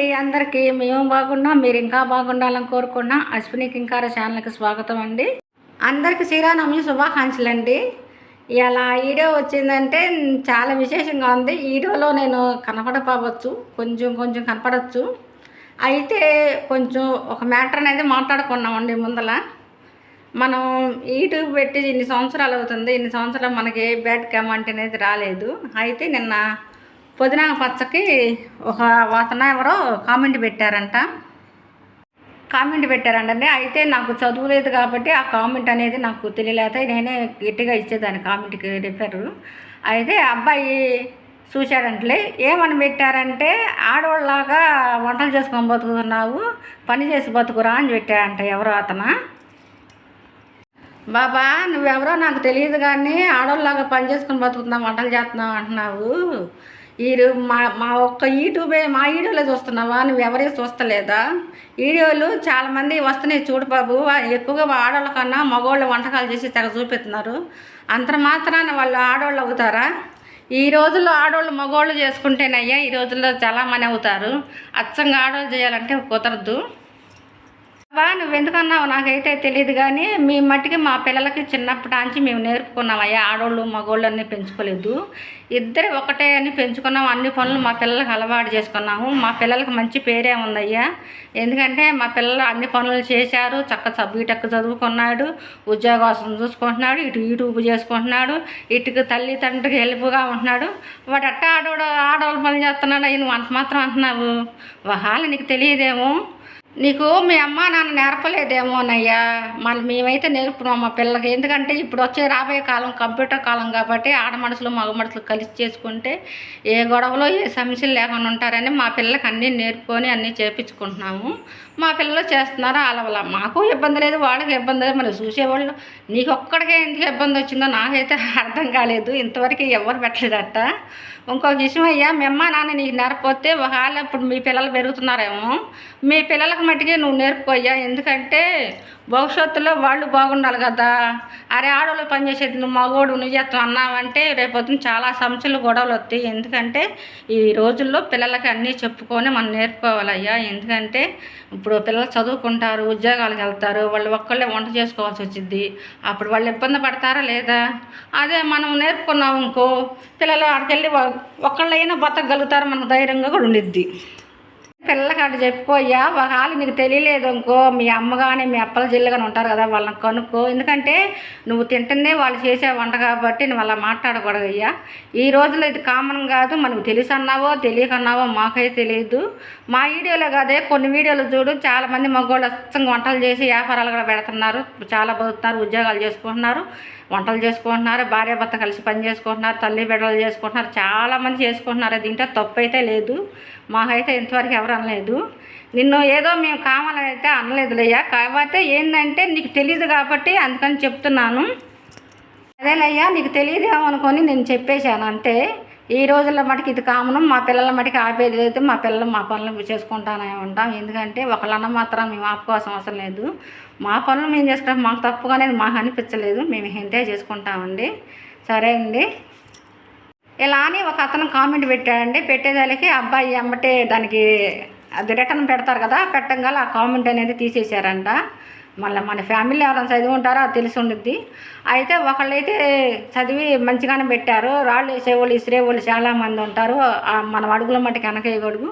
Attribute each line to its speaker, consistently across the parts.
Speaker 1: అండి. అందరికీ మేము బాగున్నా మీరు ఇంకా బాగుండాలని కోరుకున్నా అశ్విని కింకార ఛానల్కి స్వాగతం అండి. అందరికీ శ్రీరామనవమి శుభాకాంక్షలు అండి. ఇలా ఈడియో వచ్చిందంటే చాలా విశేషంగా ఉంది. ఈడియోలో నేను కనపడపోవచ్చు కొంచెం కొంచెం కనపడవచ్చు అయితే కొంచెం ఒక మ్యాటర్ అనేది మాట్లాడుకున్నామండి ముందల. మనం యూట్యూబ్ పెట్టి ఇన్ని సంవత్సరాలు అవుతుంది ఇన్ని సంవత్సరాలు మనకి బ్యాడ్ కమెంట్ అనేది రాలేదు. అయితే నిన్న పుదీనా పచ్చకి ఒక అతను ఎవరో కామెంట్ పెట్టారంట. కామెంట్ పెట్టారంటండి. అయితే నాకు చదువులేదు కాబట్టి ఆ కామెంట్ అనేది నాకు తెలియలేక నేనే గట్టిగా ఇచ్చేదాన్ని కామెంట్కి రిపేరు అయితే అబ్బాయి చూశాడంటే ఏమని పెట్టారంటే ఆడవాళ్ళలాగా వంటలు చేసుకొని బతుకుతున్నావు పని చేసి బతుకురా అని పెట్టాడంట ఎవరో అతను. బాబా నువ్వెవరో నాకు తెలియదు కానీ ఆడవాళ్ళలాగా పని చేసుకుని బతుకుతున్నావు వంటలు చేస్తున్నావు అంటున్నావు. ఈ మా మా ఒక్క యూట్యూబే మా వీడియోలో చూస్తున్నావా? నువ్వు ఎవరే చూస్తలేదా? వీడియోలు చాలామంది వస్తున్నాయి చూడు బాబు. ఎక్కువగా ఆడవాళ్ళ కన్నా మగవాళ్ళు వంటకాలు చేసి తెగ చూపిస్తున్నారు. అంత మాత్రాన వాళ్ళు ఆడవాళ్ళు అవుతారా? ఈ రోజుల్లో ఆడవాళ్ళు మగవాళ్ళు చేసుకుంటేనయ్యా ఈ రోజుల్లో చాలామంది అవుతారు. అచ్చంగా ఆడవాళ్ళు చేయాలంటే కుదరదు. వా నువ్వు ఎందుకన్నావు నాకైతే తెలియదు కానీ మీ మట్టికి మా పిల్లలకి చిన్నప్పటి నుంచి మేము నేర్పుకున్నామయ్యా. ఆడవాళ్ళు మగవాళ్ళు అన్నీ పెంచుకోలేదు. ఇద్దరు ఒకటే అని పెంచుకున్నాం. అన్ని పనులు మా పిల్లలకి అలవాటు చేసుకున్నాము. మా పిల్లలకి మంచి పేరే ఉందయ్యా. ఎందుకంటే మా పిల్లలు అన్ని పనులు చేశారు. చక్క బీటెక్ చదువుకున్నాడు. ఉద్యోగం చూసుకుంటున్నాడు. ఇటు యూట్యూబ్ చేసుకుంటున్నాడు. ఇటుకు తల్లి తండ్రికి హెల్ప్గా ఉంటున్నాడు. వాడు అట్ట ఆడోడు ఆడవాళ్ళు పని చేస్తున్నాడు. నువ్వు అంత మాత్రం అంటున్నావు. వాళ్ళ నీకు తెలియదేమో. నీకు మీ అమ్మ నాన్న నేర్పలేదేమోనయ్యా మళ్ళీ మేమైతే నేర్పున్నాం మా పిల్లలకి. ఎందుకంటే ఇప్పుడు వచ్చే రాబోయే కాలం కంప్యూటర్ కాలం కాబట్టి ఆడ మనుషులు మగ మనుషులు కలిసి చేసుకుంటే ఏ గొడవలో ఏ సమస్యలు లేకుండా ఉంటారని మా పిల్లలకి అన్నీ నేర్పుకొని అన్నీ చేపించుకుంటున్నాము. మా పిల్లలు చేస్తున్నారు? అలవల మాకు ఇబ్బంది లేదు వాళ్ళకి ఇబ్బంది లేదు. మరి చూసేవాళ్ళు నీకు ఒక్కడికే ఎందుకు ఇబ్బంది వచ్చిందో నాకైతే అర్థం కాలేదు. ఇంతవరకు ఎవరు పెట్టలేదట. ఇంకొక విషయం అయ్యా మీ అమ్మ నాన్న నీకు నేర్పొస్తే ఒకవేళ ఇప్పుడు మీ పిల్లలు పెరుగుతున్నారేమో. మీ పిల్లలకు మట్టికి నువ్వు నేర్పుకోయ్యా ఎందుకంటే భవిష్యత్తులో వాళ్ళు బాగుండాలి కదా. అరే ఆడవాళ్ళు పనిచేసేది నువ్వు మగోడు నువ్వు చేస్తావు అన్నావంటే రేపొద్దున చాలా సమస్యలు గొడవలు వస్తాయి. ఎందుకంటే ఈ రోజుల్లో పిల్లలకి అన్నీ చెప్పుకొని మనం నేర్పుకోవాలయ్యా ఎందుకంటే ఇప్పుడు ఇప్పుడు పిల్లలు చదువుకుంటారు ఉద్యోగాలకు వెళ్తారు వాళ్ళు ఒక్కళ్ళే వంట చేసుకోవాల్సి వచ్చింది అప్పుడు వాళ్ళు ఇబ్బంది పడతారా లేదా? అదే మనం నేర్పుకున్నాం ఇంకో పిల్లలు అక్కడికి ఒక్కళ్ళైనా బతకగలుగుతారు మనకు ధైర్యంగా కూడా ఉండిద్ది. పిల్లలకి చెప్పుకోయ్యా ఒకవేళ నీకు తెలియలేదు అనుకో మీ అమ్మ కానీ మీ అప్పల జిల్లు కానీ ఉంటారు కదా వాళ్ళని కనుక్కో. ఎందుకంటే నువ్వు తింటుందే వాళ్ళు చేసే వంట కాబట్టి నువ్వు అలా మాట్లాడకూడదు అయ్యా ఈ రోజుల్లో ఇది కామన్ కాదు మనకు తెలిసి అన్నావో తెలియకన్నావో మాకైతే తెలియదు. మా వీడియోలో కాదే కొన్ని వీడియోలు చూడు చాలామంది మగవాళ్ళు అచ్చంగా వంటలు చేసి వ్యాపారాలు కూడా పెడుతున్నారు. చాలా బతుకుతున్నారు ఉద్యోగాలు చేసుకుంటున్నారు వంటలు చేసుకుంటున్నారు భార్య భర్త కలిసి పని చేసుకుంటున్నారు తల్లి బిడ్డలు చేసుకుంటున్నారు చాలామంది చేసుకుంటున్నారు. దీంట్లో తప్పు అయితే లేదు. మాకైతే ఇంతవరకు ఎవరు అనలేదు. నిన్ను ఏదో మేము కావాలని అయితే అనలేదులయ్యా. కాకపోతే ఏంటంటే నీకు తెలియదు కాబట్టి అందుకని చెప్తున్నాను. అదేలయ్యా నీకు తెలియదేమో అనుకొని నేను చెప్పేశాను. అంతే ఈ రోజుల్లో మటుకు ఇది కామను మా పిల్లల మటుకు ఆపేది లేదు మా పిల్లలు మా పనులు చేసుకుంటానే ఉంటాం. ఎందుకంటే ఒకళ్ళన్న మాత్రం మేము ఆపుకోవాల్సిన అవసరం లేదు. మా పనులు మేము చేసుకుంటాం మాకు తప్పుగానే మాకు అనిపించలేదు. మేము ఎంజాయ్ చేసుకుంటామండి. సరే అండి. ఇలా అని ఒక అతను కామెంట్ పెట్టాడండి. పెట్టేదానికి అబ్బాయి అమ్మటే దానికి అది రిటర్న్ పెడతారు కదా పెట్టంగా ఆ కామెంట్ అనేది తీసేశారంట. మళ్ళీ మన ఫ్యామిలీ ఎవరైనా చదివి ఉంటారో అది తెలిసి ఉండిద్ది. అయితే ఒకళ్ళైతే చదివి మంచిగానే పెట్టారు. రాళ్ళు వేసేవాళ్ళు ఇసిరేవాళ్ళు చాలామంది ఉంటారు. మనం అడుగుల మటుకు వెనకేయకూడదు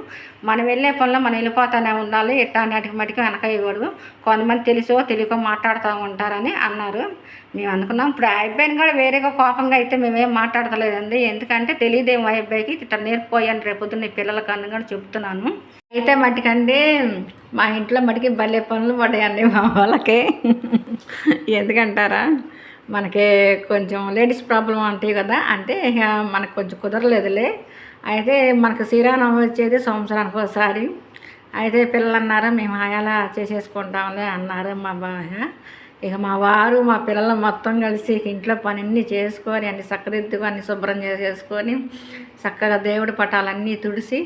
Speaker 1: మనం వెళ్ళే పనిలో మనం వెళ్ళిపోతానే ఉండాలి. ఇట్టాటికి మటుకు వెనకేయకూడదు కొంతమంది తెలుసో తెలియకో మాట్లాడుతూ ఉంటారని అన్నారు. మేము అనుకున్నాం. ఇప్పుడు ఆ అబ్బాయిని కూడా వేరేగా కోపంగా అయితే మేమేం మాట్లాడతలేదండి. ఎందుకంటే తెలియదేమో ఆ అబ్బాయికి. ఇట్లా నేర్పుకోయాను రేపొద్దున్న పిల్లలకి అని కూడా చెప్తున్నాను. అయితే మటుకండి మా ఇంట్లో మటుకి భలే పనులు పడ్డాయండి మా వాళ్ళకి. ఎందుకంటారా? మనకి కొంచెం లేడీస్ ప్రాబ్లం ఉంటాయి కదా. అంటే మనకు కొంచెం కుదరలేదులే. అయితే మనకు శ్రీరామనవమి వచ్చేది సంవత్సరానికి ఒకసారి. అయితే పిల్లలు అన్నారు మేము ఆయాలా చేసేసుకుంటాంలే అన్నారు మా బాగా ఇక మా వారు మా పిల్లలు మొత్తం కలిసి ఇంట్లో పని చేసుకొని అన్ని చక్కదిద్దుకు అన్ని శుభ్రం చేసేసుకొని చక్కగా దేవుడి పటాలన్నీ తుడిసి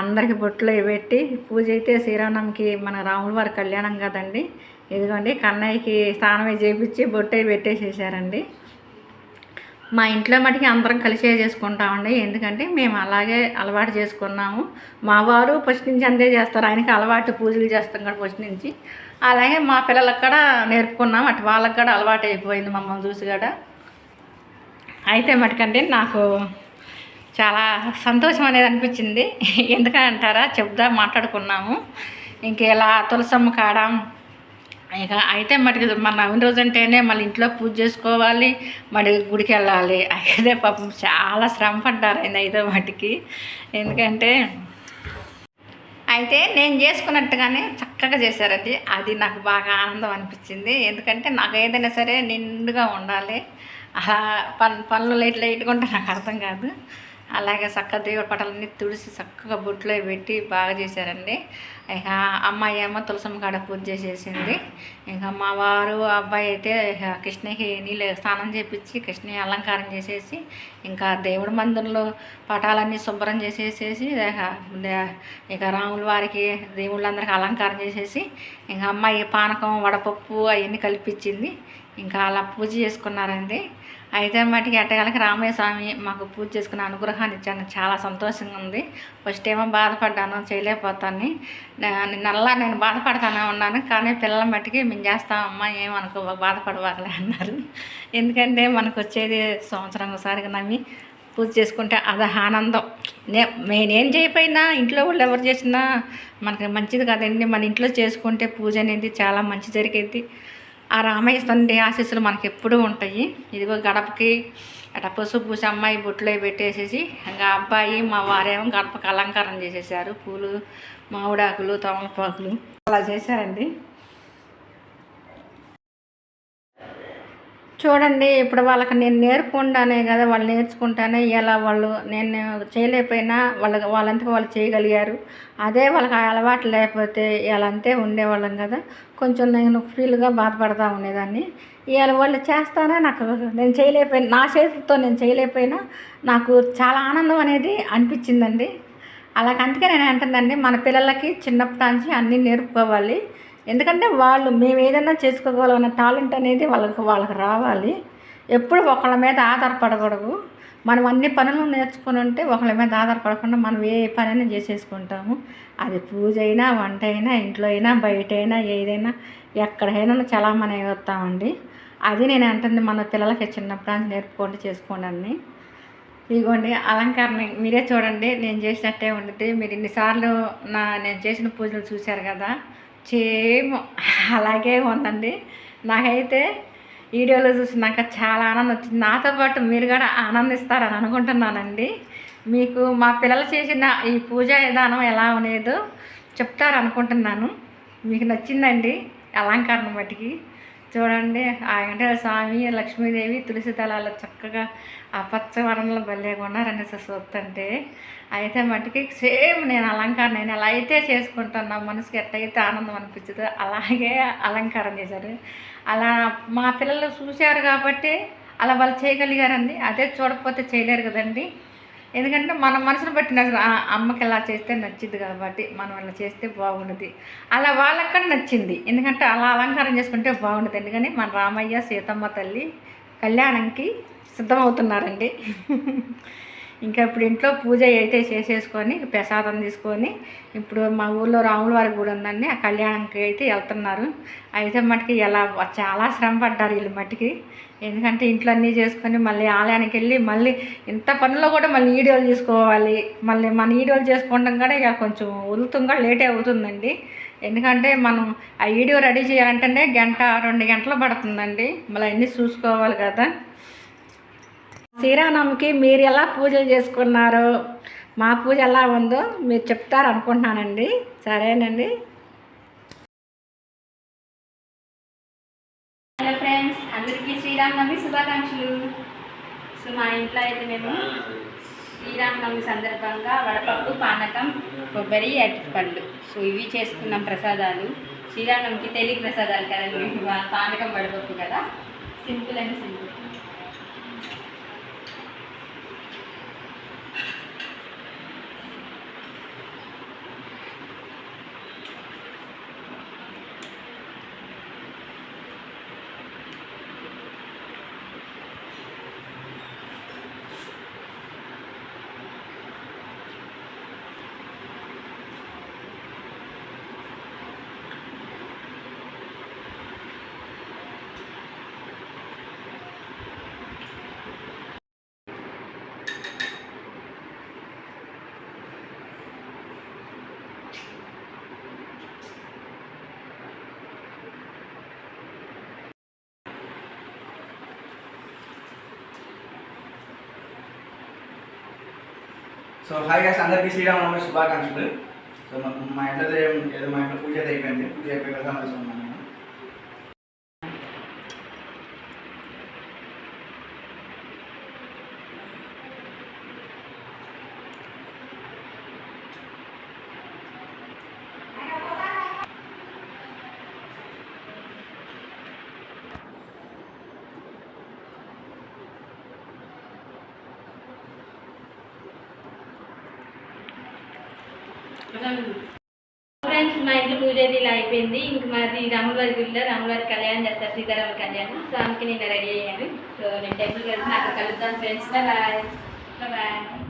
Speaker 1: అందరికి బొట్లు పెట్టి పూజ అయితే శ్రీరామనవమికి మన రాముల వారి కళ్యాణం కదండి. ఇదిగోండి కన్నయ్యకి స్నానం చేపించి బొట్టు పెట్టేసేసారండి. మా ఇంట్లో మటుకి అందరం కలిసే చేసుకుంటామండి. ఎందుకంటే మేము అలాగే అలవాటు చేసుకున్నాము. మా వారు ఫస్ట్ నుంచి అంతే చేస్తారు. ఆయనకి అలవాటు పూజలు చేస్తాం కూడా ఫస్ట్ నుంచి. అలాగే మా పిల్లలకు కూడా నేర్పుకున్నాం. అటు వాళ్ళకి కూడా అలవాటు అయిపోయింది మమ్మల్ని చూసి కూడా. అయితే మటుకంటే నాకు చాలా సంతోషం అనేది అనిపించింది. ఎందుకంటారా చెప్దా మాట్లాడుకున్నాము. ఇంక ఇలా తులసమ్మ కాడం ఇక అయితే మరి మన నవీన రోజు అంటేనే మళ్ళీ ఇంట్లో పూజ చేసుకోవాలి మరి గుడికి వెళ్ళాలి. అయితే పాపం చాలా శ్రమ పడ్డారు ఆయన అయితే వాటికి ఎందుకంటే అయితే నేను చేసుకున్నట్టుగానే చక్కగా చేశారండి. అది నాకు బాగా ఆనందం అనిపించింది. ఎందుకంటే నాకు ఏదైనా సరే నిండుగా ఉండాలి. అలా పన్ పనులు లైట్ లైట్గా ఉంటే నాకు అర్థం కాదు. అలాగే చక్కగా దేవుడి పటాలన్నీ తుడిసి చక్కగా బొట్లో పెట్టి బాగా చేశారండి. ఇక అమ్మాయి ఏమో తులసమ్మ కాడ పూజ చేసేసింది. ఇంకా మా వారు అబ్బాయి అయితే కృష్ణకి నీళ్ళు స్నానం చేపించి కృష్ణ అలంకారం చేసేసి ఇంకా దేవుడి మందిరంలో పటాలన్నీ శుభ్రం చేసేసేసి ఇక ఇక రాముల వారికి దేవుళ్ళందరికీ అలంకారం చేసేసి ఇంకా అమ్మాయి పానకం వడపప్పు అవన్నీ కల్పించింది ఇంకా అలా పూజ చేసుకున్నారండి. అయితే మటుకి ఎట్టగలకి రామయ్య స్వామి మాకు పూజ చేసుకున్న అనుగ్రహాన్ని ఇచ్చాను చాలా సంతోషంగా ఉంది. ఫస్ట్ ఏమో బాధపడ్డాను చేయలేకపోతాను నిన్నల్లా నేను బాధపడతానే ఉన్నాను కానీ పిల్లల మట్టికి మేము చేస్తామమ్మా ఏమనుకో బాధపడవాలే అన్నారు. ఎందుకంటే మనకు వచ్చేది సంవత్సరం ఒకసారిగా నమ్మి పూజ చేసుకుంటే అది ఆనందం. నే నేనేం చేయకపోయినా ఇంట్లో వాళ్ళు ఎవరు చేసినా మనకి మంచిది కదండి. మన ఇంట్లో చేసుకుంటే పూజ అనేది చాలా మంచి జరిగేది. ఆ రామయ్య తండ్రి ఆశీస్సులు మనకి ఎప్పుడూ ఉంటాయి. ఇదిగో గడపకి అట పసుపు పూసి అమ్మాయి బొట్లో పెట్టేసేసి ఇంకా అబ్బాయి మా వారేమో గడపకి అలంకారం చేసేసారు. పూలు మామిడాకులు తమలపాకులు. అలా చేశారండి. చూడండి ఇప్పుడు వాళ్ళకి నేను నేర్పుకుంటానే కదా వాళ్ళు నేర్చుకుంటానే ఇలా వాళ్ళు నేను చేయలేకపోయినా వాళ్ళ వాళ్ళంతకు వాళ్ళు చేయగలిగారు. అదే వాళ్ళకి ఆ అలవాటు లేకపోతే అంతే ఉండేవాళ్ళం కదా. కొంచెం నేను ఫీల్గా బాధపడతా ఉండేదాన్ని. ఇవాళ వాళ్ళు చేస్తానే నాకు నేను చేయలేకపోయినా నా చేతితో నేను చేయలేకపోయినా నాకు చాలా ఆనందం అనేది అనిపించిందండి. అలాగ అందుకే నేను అంటుందండి మన పిల్లలకి చిన్నప్పటి నుంచి అన్నీ నేర్పుకోవాలి. ఎందుకంటే వాళ్ళు మేము ఏదైనా చేసుకోగలమన్న టాలెంట్ అనేది వాళ్ళకి వాళ్ళకి రావాలి. ఎప్పుడు ఒకళ్ళ మీద ఆధారపడకూడదు. మనం అన్ని పనులు నేర్చుకుని ఉంటే ఒకళ్ళ మీద ఆధారపడకుండా మనం ఏ పనైనా చేసేసుకుంటాము. అది పూజ అయినా వంట అయినా ఇంట్లో అయినా బయట అయినా ఏదైనా ఎక్కడైనా చలామణి వస్తామండి. అది నేను అంటుంది మన పిల్లలకి చిన్నప్పుడు అని నేర్పుకోండి చేసుకోండి అన్నీ. ఇదిగోండి అలంకరణ మీరే చూడండి. నేను చేసినట్టే ఉంటుంది మీరు ఇన్నిసార్లు నా నేను చేసిన పూజలు చూశారు కదా. సేమ్ అలాగే ఉందండి. నాకైతే వీడియోలో చూసినాక చాలా ఆనందం వచ్చింది నాతో పాటు మీరు కూడా ఆనందిస్తారని అనుకుంటున్నానండి. మీకు మా పిల్లలు చేసిన ఈ పూజా విధానం ఎలా ఉండేదో చెప్తారనుకుంటున్నాను. మీకు నచ్చిందండి అలంకరణ మట్టికి చూడండి ఆ వెంకటేశ్వర స్వామి లక్ష్మీదేవి తులసి దళాలు చక్కగా ఆ పచ్చవరంలో భలేగా ఉన్నారని చూస్తుంటే అయితే మటుకి సేమ్ నేను అలంకారం నేను ఎలా అయితే చేసుకుంటాను నా మనసుకి ఎట్టయితే ఆనందం అనిపించదో అలాగే అలంకారం చేశారు. అలా మా పిల్లలు చూశారు కాబట్టి అలా వాళ్ళు చేయగలిగారండి. అదే చూడకపోతే చేయలేరు కదండి. ఎందుకంటే మన మనసును బట్టి అమ్మకి ఇలా చేస్తే నచ్చింది కాబట్టి మనం ఇలా చేస్తే బాగుండదు. అలా వాళ్ళక్కడ నచ్చింది. ఎందుకంటే అలా అలంకారం చేసుకుంటే బాగుండదు. ఎందుకని మన రామయ్య సీతమ్మ తల్లి కళ్యాణంకి సిద్ధమవుతున్నారండి. ఇంకా ఇప్పుడు ఇంట్లో పూజ అయితే చేసేసుకొని ప్రసాదం తీసుకొని ఇప్పుడు మా ఊళ్ళో రాముల వారి గుడి ఉందండి ఆ కళ్యాణంకి అయితే వెళ్తున్నారు. అయితే మటుకి ఎలా చాలా శ్రమ పడ్డారు వీళ్ళు మట్టికి ఎందుకంటే ఇంట్లో అన్నీ చేసుకొని మళ్ళీ ఆలయానికి వెళ్ళి మళ్ళీ ఇంత పనుల్లో కూడా మళ్ళీ వీడియోలు తీసుకోవాలి. మళ్ళీ మన వీడియోలు చేసుకోవడం కూడా ఇక కొంచెం వదులుతుంది కూడా లేటే అవుతుందండి. ఎందుకంటే మనం ఆ వీడియో రెడీ చేయాలంటేనే గంట రెండు గంటలు పడుతుందండి. మళ్ళీ అన్నీ చూసుకోవాలి కదా. శ్రీరామనవమికి మీరు ఎలా పూజలు చేసుకున్నారో మా పూజ ఎలా ఉందో మీరు చెప్తారు అనుకుంటున్నానండి. సరేనండి. హలో ఫ్రెండ్స్ అందరికీ శ్రీరామనవమి శుభాకాంక్షలు. సో మా ఇంట్లో అయితే మేము శ్రీరామనవమి సందర్భంగా వడపప్పు పానకం కొబ్బరి అరటిపండు. సో ఇవి చేసుకున్నాం ప్రసాదాలు. శ్రీరామనవమికి తెలియ ప్రసాదాలు కదండి పానకం వడపప్పు కదా. Simple and simple.
Speaker 2: So hi guys అందరికీ శ్రీరామనవమి శుభాకాంక్షలు. సో మా ఇంట్లో ఏదో మా ఇంట్లో పూజ అయిపోయింది. పూజ అయిపోయి వెళ్దాం
Speaker 3: ఫ్రెండ్స్ మా ఇంట్లో పూజ అయితే ఇలా అయిపోయింది. ఇంక మాది రాములవారి గుడిలో రాములవారి కళ్యాణం చేస్తారు సీతారామ కళ్యాణం. సో అందుకే నేను రెడీ అయ్యాను. సో నేను టెంపుల్కి వెళ్తే నాకు కలుద్దాం ఫ్రెండ్స్. బాయ్. బాయ్.